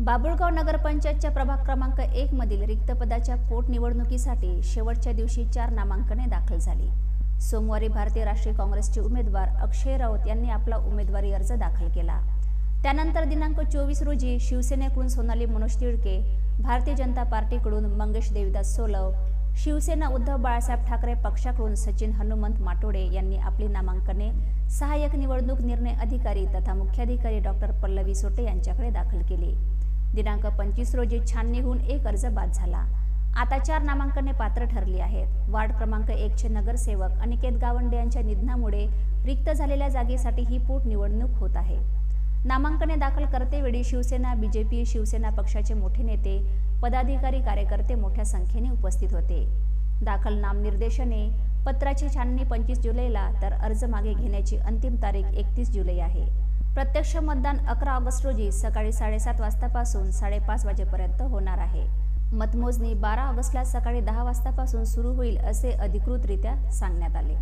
बाबुळगाव नगरपंचायतच्या प्रभाग क्रमांक एक मधील रिक्त पदाच्या पोटनिवडणुकीसाठी शेवटच्या दिवशी चार नामांकने दाखल झाली. सोमवारी भारतीय राष्ट्रीय काँग्रेसचे उमेदवार अक्षय राऊत यांनी आपला उमेदवारी अर्ज दाखल केला. त्यानंतर दिनांक चोवीस रोजी शिवसेनेकडून सोनाली मनोज तिळके भारतीय जनता पार्टीकडून मंगेश देवीदास सोलव शिवसेना उद्धव बाळासाहेब ठाकरे पक्षाकडून सचिन हनुमंत माटोडे यांनी आपली नामांकने सहाय्यक निवडणूक निर्णय अधिकारी तथा मुख्याधिकारी डॉक्टर पल्लवी सोटे यांच्याकडे दाखल दिनांक पंचवीस रोजी छाननीहून एक अर्ज बाद झाला. आता चार नामांकने पात्र ठरली आहेत. वार्ड क्रमांक एकचे नगरसेवक अनिकेत गावंडे यांच्या निधनामुळे रिक्त झालेल्या जागेसाठी ही पोटनिवडणूक होत आहे. नामांकने दाखल करतेवेळी शिवसेना बीजेपी शिवसेना पक्षाचे मोठे नेते पदाधिकारी कार्यकर्ते मोठ्या संख्येने उपस्थित होते. दाखल नामनिर्देशने पत्राची छाननी पंचवीस जुलैला तर अर्ज मागे घेण्याची अंतिम तारीख एकतीस जुलै आहे. प्रत्यक्ष मतदान अकरा ऑगस्ट रोजी सकाळी साडेसात वाजतापासून साडेपाच वाजेपर्यंत होणार आहे. मतमोजणी बारा ऑगस्टला सकाळी दहा वाजतापासून सुरू होईल असे अधिकृतरित्या सांगण्यात आले.